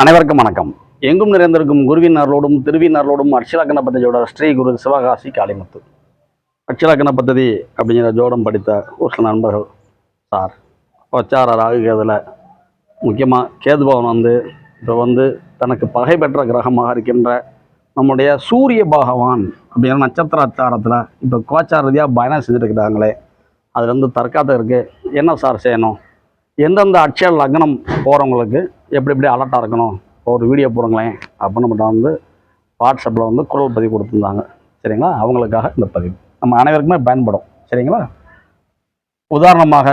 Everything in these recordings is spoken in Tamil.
அனைவருக்கும் வணக்கம். எங்கும் நிறைந்திருக்கும் குருவின் அருளோடும் திருவின் அருளோடும் அட்சலக்கண பத்ததியோட ஸ்ரீ குரு சிவகாசி காளிமுத்து. அட்சலக்கண பத்ததி அப்படிங்கிற ஜோடம் படித்த ஒரு சில நண்பர்கள் சார். வச்சார ராகுகேதில் முக்கியமாக கேதுபவன் வந்து இப்போ வந்து தனக்கு பகை பெற்ற கிரகமாக இருக்கின்ற நம்முடைய சூரிய பகவான் அப்படிங்கிற நட்சத்திர அச்சாரத்தில் இப்போ கோச்சார ரீதியாக பயணம் செஞ்சுருக்கிறாங்களே. அதுலேருந்து தற்காத்து இருக்குது என்ன சார் செய்யணும்? எந்தெந்த அட்சய லக்னம் போகிறவங்களுக்கு எப்படி எப்படி அலர்ட்டாக இருக்கணும்? ஒரு வீடியோ போடுங்களேன். அப்படின்னு மட்டும் வந்து வாட்ஸ்அப்பில் வந்து குரல் பதிவு கொடுத்துருந்தாங்க. சரிங்களா? அவங்களுக்காக இந்த பதிவு. நம்ம அனைவருக்குமே பயன்படும். சரிங்களா? உதாரணமாக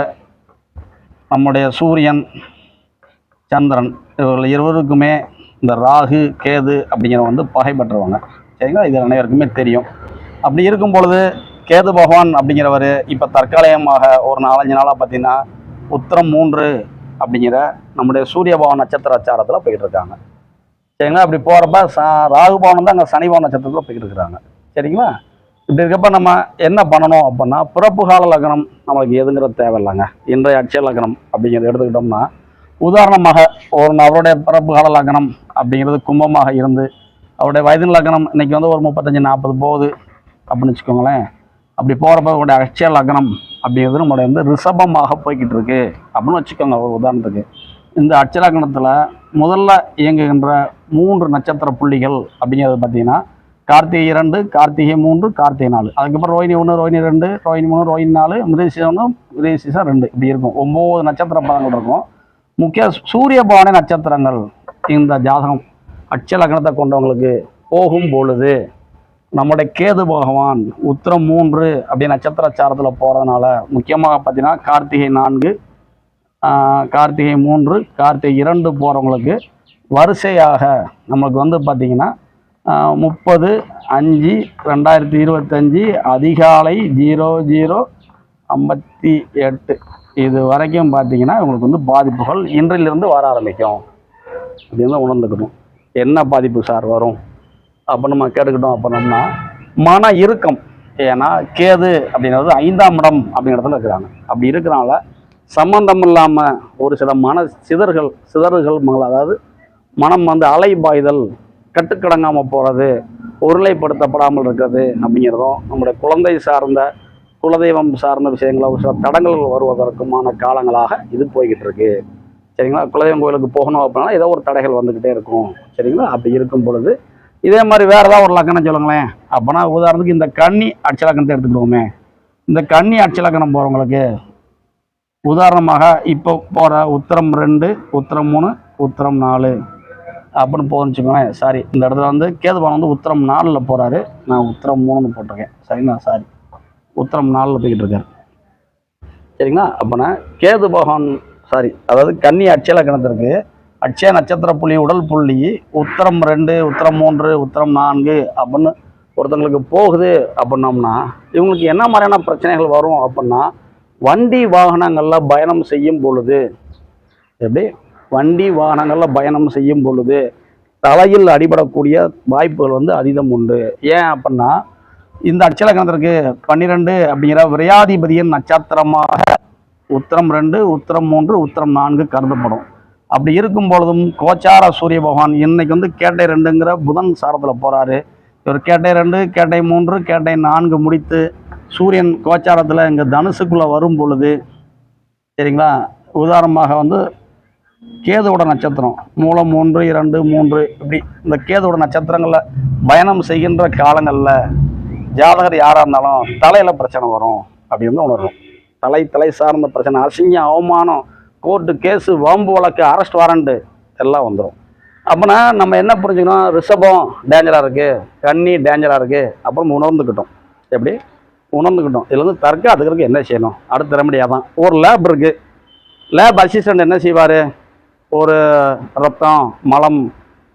நம்முடைய சூரியன் சந்திரன் இவர்கள் இருவருக்குமே இந்த ராகு கேது அப்படிங்கிற வந்து பகை சரிங்களா? இது அனைவருக்குமே தெரியும். அப்படி இருக்கும் பொழுது கேது பகவான் அப்படிங்கிறவர் இப்போ தற்காலிகமாக ஒரு நாலஞ்சு நாளாக பார்த்தீங்கன்னா உத்திரம் மூன்று அப்படிங்கிற நம்முடைய சூரியபவன் நட்சத்திர அச்சாரத்தில் போயிட்டு இருக்காங்க. சரிங்களா? அப்படி போகிறப்ப ச ராகுபவனம் தான் அங்கே சனிபவன் நட்சத்திரத்தில் போயிட்டு இருக்கிறாங்க சரிங்களா? இப்படி இருக்கப்ப நம்ம என்ன பண்ணணும் அப்படின்னா பிறப்பு கால லக்னம் நம்மளுக்கு எதுங்கிறது தேவையில்லைங்க. இன்றைய அட்சய லக்னம் அப்படிங்கிறத எடுத்துக்கிட்டோம்னா உதாரணமாக ஒரு அவருடைய பிறப்பு கால லக்னம் அப்படிங்கிறது கும்பமாக இருந்து அவருடைய வயதின் லக்னம் இன்னைக்கு வந்து ஒரு முப்பத்தஞ்சு நாற்பது போகுது அப்படின்னு வச்சுக்கோங்களேன். அப்படி போகிறப்ப அவருடைய அட்சய லக்னம் அப்படிங்கிறது நம்மளுடைய வந்து ரிஷபமாக போய்கிட்டு இருக்கு அப்படின்னு வச்சுக்கோங்க ஒரு உதாரணத்துக்கு. இந்த அட்சய முதல்ல இயங்குகின்ற மூன்று நட்சத்திர புள்ளிகள் அப்படிங்கிறது பார்த்தீங்கன்னா கார்த்திகை இரண்டு கார்த்திகை மூன்று கார்த்திகை நாலு. அதுக்கப்புறம் ரோஹிணி ஒன்று ரோஹிணி ரெண்டு ரோஹிணி மூணு ரோஹிணி நாலு மிருகசீசம் ஒன்று மிருகசீசம் ரெண்டு. இப்படி இருக்கும். ஒம்பது நட்சத்திர பதங்கள் இருக்கும். முக்கிய சூரிய பவானை நட்சத்திரங்கள் இந்த ஜாதகம் அட்சய லக்னத்தை கொண்டவங்களுக்கு போகும் பொழுது நம்முடைய கேது பகவான் உத்திரம் மூன்று அப்படி நட்சத்திர சாரத்தில் போகிறதுனால முக்கியமாக பார்த்தீங்கன்னா கார்த்திகை நான்கு கார்த்திகை மூன்று கார்த்திகை இரண்டு போகிறவங்களுக்கு வரிசையாக நம்மளுக்கு வந்து பார்த்திங்கன்னா முப்பது அஞ்சு ரெண்டாயிரத்தி இருபத்தஞ்சி அதிகாலை ஜீரோ ஜீரோ ஐம்பத்தி எட்டு. இது வரைக்கும் பார்த்தீங்கன்னா உங்களுக்கு வந்து பாதிப்புகள் இன்றிலிருந்து வர ஆரம்பிக்கும். அப்படின்னு தான் உணர்ந்துக்கணும். என்ன பாதிப்பு சார் வரும்? அப்போ நம்ம கேட்டுக்கிட்டோம் அப்படின்னோம்னா மன இறுக்கம். ஏன்னா கேது அப்படிங்கிறது ஐந்தாம் இடம் அப்படிங்கிறதுல இருக்கிறாங்க. அப்படி இருக்கிறனால சம்பந்தம் இல்லாமல் ஒரு சில மன சிதறுகள் சிதறுகள் மங்கள அதாவது மனம் வந்து அலைபாய்தல் கட்டுக்கடங்காமல் போகிறது உருளைப்படுத்தப்படாமல் இருக்கிறது அப்படிங்கிறதும் நம்முடைய குழந்தை சார்ந்த குலதெய்வம் சார்ந்த விஷயங்கள ஒரு சில தடங்கல்கள் வருவதற்குமான காலங்களாக இது போய்கிட்டு இருக்கு. சரிங்களா? குலதெய்வம் கோயிலுக்கு போகணும் அப்படின்னா ஏதோ ஒரு தடைகள் வந்துக்கிட்டே இருக்கும். சரிங்களா? அப்படி இருக்கும் பொழுது இதே மாதிரி வேறு ஏதாவது ஒரு லக்கணம் சொல்லுங்களேன். அப்போனா உதாரணத்துக்கு இந்த கன்னி அட்ச லக்கணத்தை எடுத்துக்கிடுவோமே. இந்த கன்னி அட்ச லக்கணம் போகிறவங்களுக்கு உதாரணமாக இப்போ போகிற உத்தரம் ரெண்டு உத்தரம் மூணு உத்தரம் நாலு. அப்படின்னு போகுதுன்னு வச்சுக்கோங்களேன். சாரி இந்த இடத்துல வந்து கேதுபான் வந்து உத்தரம் நாலில் போகிறாரு நான் உத்தரம் மூணுன்னு போட்டிருக்கேன். சரிங்களா? சாரி உத்தரம் நாலில் போய்கிட்டு இருக்காரு. சரிங்களா? அப்போனா கேது பகவான் சாரி அதாவது கன்னி அட்சலக்கணத்திற்கு அட்சய நட்சத்திர புள்ளி உடல் புள்ளி உத்தரம் ரெண்டு உத்தரம் மூன்று உத்தரம் நான்கு அப்படின்னு ஒருத்தங்களுக்கு போகுது அப்படின்னோம்னா இவங்களுக்கு என்ன மாதிரியான பிரச்சனைகள் வரும் அப்படின்னா வண்டி வாகனங்களில் பயணம் செய்யும் பொழுது எப்படி? வண்டி வாகனங்களில் பயணம் செய்யும் பொழுது தலையில் அடிபடக்கூடிய வாய்ப்புகள் வந்து அதிகம் உண்டு. ஏன் அப்படின்னா இந்த அச்சலக்கணத்திற்கு பன்னிரெண்டு அப்படிங்கிற விரையாதிபதியின் நட்சத்திரமாக உத்தரம் ரெண்டு உத்தரம் மூன்று உத்தரம் நான்கு கருதப்படும். அப்படி இருக்கும் பொழுதும் கோச்சார சூரிய பகவான் இன்னைக்கு வந்து கேட்டை ரெண்டுங்கிற புதன் சாரத்தில் போகிறாரு இவர் கேட்டை ரெண்டு கேட்டை மூன்று கேட்டை நான்கு முடித்து சூரியன் கோச்சாரத்தில் இங்கே தனுசுக்குள்ளே வரும் பொழுது சரிங்களா? உதாரணமாக வந்து கேதுவோட நட்சத்திரம் மூலம் மூன்று இரண்டு மூன்று இப்படி இந்த கேதுவோட நட்சத்திரங்களில் பயணம் செய்கின்ற காலங்களில் ஜாதகர் யாராக இருந்தாலும் தலையில் பிரச்சனை வரும் அப்படின்னு உணரும் தலை தலை சார்ந்த பிரச்சனை அசிங்கம் அவமானம் கோர்ட்டு கேஸு வம்பு வழக்கு அரெஸ்ட் வாரண்ட்டு எல்லாம் வந்துடும் அப்போனா நம்ம என்ன புரிஞ்சுக்கணும்? ரிஷபம் டேஞ்சராக இருக்குது கன்னி டேஞ்சராக இருக்குது அப்புறம் உணர்ந்துக்கிட்டோம். எப்படி? உணர்ந்துக்கிட்டோம். இதில் வந்து தற்காத்துக்கிறதுக்கு என்ன செய்யணும்? அடுத்த ரெமடியாக தான். ஒரு லேப் இருக்குது லேப் அசிஸ்டண்ட் என்ன செய்வார்? ஒரு ரத்தம் மலம்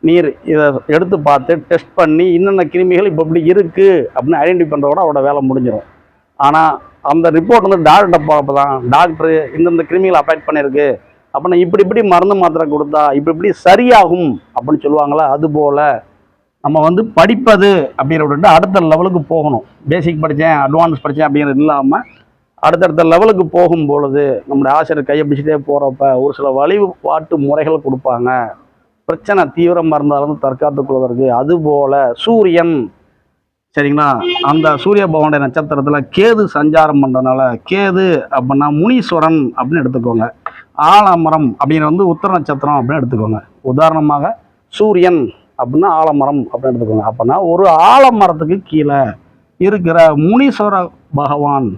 நீர் இதை எடுத்து பார்த்து டெஸ்ட் பண்ணி என்னென்ன கிருமிகள் இப்போ இப்படி இருக்குது அப்படின்னு ஐடென்டிஃபை பண்ணுறதோட அவரோட வேலை முடிஞ்சிடும் ஆனால் அந்த ரிப்போர்ட் வந்து டாக்டர்கிட்ட பார்ப்ப தான் டாக்டர் இந்தந்த கிருமிகளை அஃபெக்ட் பண்ணியிருக்கு. அப்படின்னா இப்படி இப்படி மருந்து மாத்திரை கொடுத்தா இப்படி இப்படி சரியாகும் அப்படின்னு சொல்லுவாங்களா அதுபோல் நம்ம வந்து படிப்பது அப்படிங்கிற விட்டுட்டு அடுத்த லெவலுக்கு போகணும். பேசிக் படித்தேன் அட்வான்ஸ் படித்தேன் அப்படிங்கிறது இல்லாமல் அடுத்தடுத்த லெவலுக்கு போகும் பொழுது நம்முடைய ஆசிரியர் கையை பிடிச்சிட்டே போகிறப்ப ஒரு சில வழிபாட்டு முறைகள் கொடுப்பாங்க. பிரச்சனை தீவிரமாக இருந்தாலும் தற்காத்துக் கொள்வதற்கு. அதுபோல் சூரியன் சரிங்களா? அந்த சூரிய பகவானுடைய நட்சத்திரத்தில் கேது சஞ்சாரம் பண்ணுறதுனால கேது அப்படின்னா முனீஸ்வரன் அப்படின்னு எடுத்துக்கோங்க. ஆலமரம் அப்படின்னு வந்து உத்தர நட்சத்திரம் அப்படின்னு எடுத்துக்கோங்க. உதாரணமாக சூரியன் அப்படின்னா ஆலமரம் அப்படின்னு எடுத்துக்கோங்க. அப்படின்னா ஒரு ஆலமரத்துக்கு கீழே இருக்கிற முனீஸ்வர பகவான்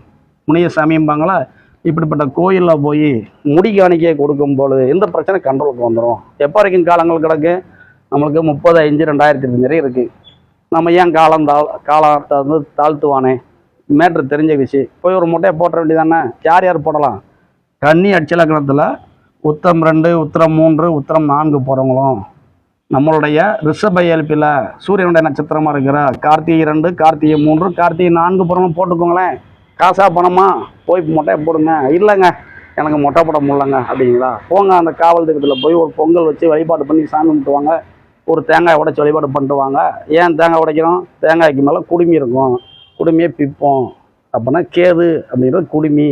முனிய சாமியும்பாங்களா இப்படிப்பட்ட கோயிலில் போய் முடி காணிக்கையை கொடுக்கும் பொழுது எந்த பிரச்சனை கண்ட்ரோலுக்கு வந்துடும் எப்போ வரைக்கும் காலங்கள் கிடக்கு? நம்மளுக்கு முப்பது அஞ்சு ரெண்டாயிரத்தி வரை இருக்குது நம்ம ஏன் காலம் தாழ் காலத்தை வந்து தாழ்த்துவானே? மேட்ரு தெரிஞ்ச விஷயம். போய் ஒரு முட்டையை போட்ட வேண்டியதானே? யார் யார் போடலாம்? கன்னி அட்சலக்கணத்தில் உத்தரம் ரெண்டு உத்தரம் மூன்று உத்தரம் நான்கு போகிறவங்களும் நம்மளுடைய ரிஷப இயல்பில் சூரியனுடைய நட்சத்திரமாக இருக்கிற கார்த்திகை ரெண்டு கார்த்திகை மூன்று கார்த்திகை நான்கு போகிறவங்க போட்டுக்கோங்களேன். காசா பணமா? போய் மொட்டையை போடுங்க. இல்லைங்க எனக்கு மொட்டை போட முடியலங்க அப்படிங்களா? போங்க அந்த காவல் திட்டத்தில் போய் ஒரு பொங்கல் வச்சு வழிபாடு பண்ணி சாமி கும்பிட்டுவாங்க. ஒரு தேங்காய் உடைச்சி வழிபாடு பண்ணுவாங்க. ஏன் தேங்காய் உடைக்கிறோம்? தேங்காய்க்கு மேலே குடுமி இருக்கும். குடுமியை பிப்போம். அப்படின்னா கேது அப்படிங்கிறது குடுமி.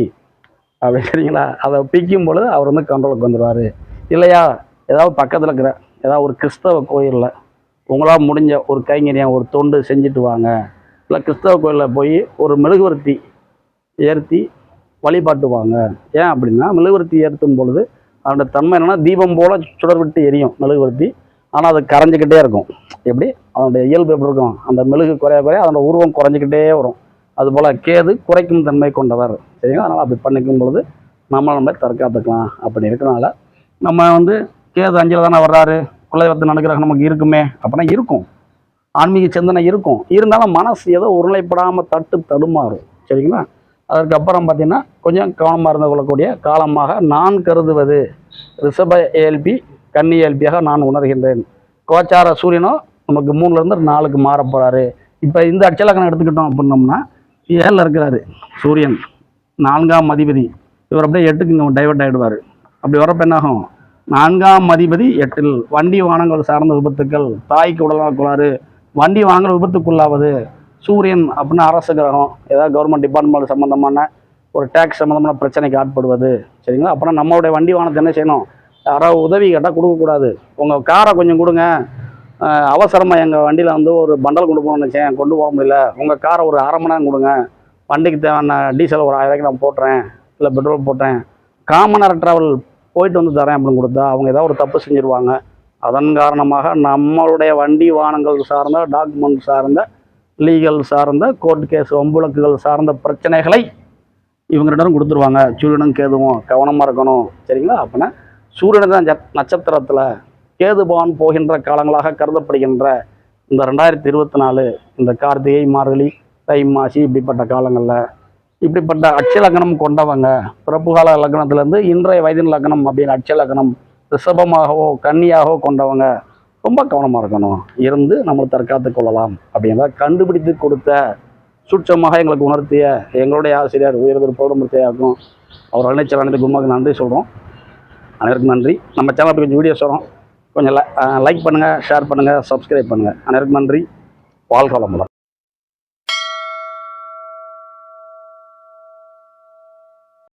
அப்படி சரிங்களா? அதை பிக்கும் பொழுது அவர் வந்து கண்ட்ரோலுக்கு வந்துடுவார் இல்லையா? ஏதாவது பக்கத்தில் இருக்கிற ஏதாவது ஒரு கிறிஸ்தவ கோயிலில் உங்களால் முடிஞ்ச ஒரு கைங்கரியம் ஒரு தொண்டு செஞ்சுட்டு வாங்க. இல்லை கிறிஸ்தவ கோயிலில் போய் ஒரு மெழுகுவர்த்தி ஏற்றி வழிபாட்டு வாங்க. ஏன் அப்படின்னா மெழுகுவர்த்தி ஏற்றும் பொழுது அதோட தன்மை என்னென்னா தீபம் போல் சுடர் விட்டு எரியும் மெழுகுவர்த்தி. ஆனால் அது கரைஞ்சிக்கிட்டே இருக்கும். எப்படி? அதனுடைய இயல்பு எப்படி இருக்கும்? அந்த மெழுகு குறைய குறைய அதோட உருவம் குறைஞ்சிக்கிட்டே வரும். அதுபோல் கேது குறைக்கும் தன்மை கொண்டவர். சரிங்களா? அதனால் அப்படி பண்ணிக்கும் பொழுது நம்ம நம்ம தற்காத்துக்கலாம் அப்படி இருக்கிறனால நம்ம வந்து கேது அஞ்சில் தானே வர்றாரு? குலதெய்வத்தை நடுக்கிறாங்க நமக்கு இருக்குமே? அப்படின்னா இருக்கும். ஆன்மீக சிந்தனை இருக்கும். இருந்தாலும் மனசு ஏதோ உருளைப்படாமல் தட்டு தடுமாறும். சரிங்களா? அதற்கப்புறம் பார்த்தீங்கன்னா கொஞ்சம் கவனமாக இருந்து கொள்ளக்கூடிய காலமாக நான் கருதுவது ரிஷப ஏஎல்பி கன்னியல்பியாக நான் உணர்கின்றேன். கோச்சார சூரியனும் நமக்கு மூணுலேருந்து நாலுக்கு மாற போகிறாரு இப்போ இந்த அச்சலக்கணம் எடுத்துக்கிட்டோம் அப்படின்னோம்னா ஏழில் இருக்கிறாரு சூரியன். நான்காம் அதிபதி. இவர் அப்படியே எட்டுக்கு இங்கே டைவர்ட் ஆகிடுவார் அப்படி வரப்போ என்னாகும் நான்காம் அதிபதி எட்டில் வண்டி வாகனங்கள் சார்ந்த விபத்துக்கள் தாய்க்கு உடலாக கொள்ளாறு வண்டி வாங்குற விபத்துக்குள்ளாவது சூரியன் அப்படின்னா அரசு கிரகம் ஏதாவது கவர்மெண்ட் டிபார்ட்மெண்ட் சம்மந்தமான ஒரு டேக்ஸ் சம்மந்தமான பிரச்சனைக்கு ஆட்படுவது. சரிங்களா? அப்புறம் நம்மளுடைய வண்டி வாகனத்தை என்ன செய்யணும்? யாராவது உதவி கேட்டால் கொடுக்கக்கூடாது உங்கள் காரை கொஞ்சம் கொடுங்க. அவசரமாக எங்கள் வண்டியில் வந்து ஒரு பண்டல் கொண்டு போகணும்னு நினச்சேன். கொண்டு போக முடியல. உங்கள் காரை ஒரு அரை மணி நேரம் கொடுங்க. வண்டிக்கு தேவையான டீசல் ஒரு ஆயிரம் நான் போட்டுறேன். இல்லை பெட்ரோல் போட்டேன் காமன் நேரம் ட்ராவல் போயிட்டு வந்து தரேன் அப்படின்னு கொடுத்தா அவங்க ஏதாவது ஒரு தப்பு செஞ்சுருவாங்க. அதன் காரணமாக நம்மளுடைய வண்டி வாகனங்கள் சார்ந்த டாக்குமெண்ட் சார்ந்த லீகல் சார்ந்த கோர்ட் கேஸ் ஒம்புலக்குகள் சார்ந்த பிரச்சனைகளை இவங்க ரெண்டும் கொடுத்துருவாங்க. சூரியனும் கேதுவும் கவனமாக இருக்கணும். சரிங்களா? அப்படின்னா சூரியன் தான் நட்சத்திரத்தில் கேதுபவன் போகின்ற காலங்களாக கருதப்படுகின்ற இந்த ரெண்டாயிரத்தி இருபத்தி நாலு இந்த கார்த்திகை மார்கழி தை மாசி இப்படிப்பட்ட காலங்களில் இப்படிப்பட்ட அட்ச லக்னம் கொண்டவங்க பிறப்பு கால லக்னத்திலேருந்து இன்றைய வயதின் லக்னம் அப்படின்னு அட்ச லக்னம் ரிஷபமாகவோ கன்னியாகவோ கொண்டவங்க ரொம்ப கவனமாக இருக்கணும். இருந்து நம்மளை தற்காத்து கொள்ளலாம் அப்படின்றத கண்டுபிடித்து கொடுத்த சூட்சமாக எங்களுக்கு உணர்த்திய எங்களுடைய ஆசிரியர் உயர்திரு பௌர்ணமூர்த்தியாகும் அவர் அனைச்சல் அனைத்து குருமாவுக்கு நன்றி சொல்கிறோம் அனைவருக்கும் நன்றி. நம்ம சேனலுக்கு கொஞ்சம் வீடியோஸ் வரும். கொஞ்சம் லைக் பண்ணுங்கள் ஷேர் பண்ணுங்கள் சப்ஸ்கிரைப் பண்ணுங்கள் அனைவருக்கும் நன்றி. வாழ்க வளமுடன்.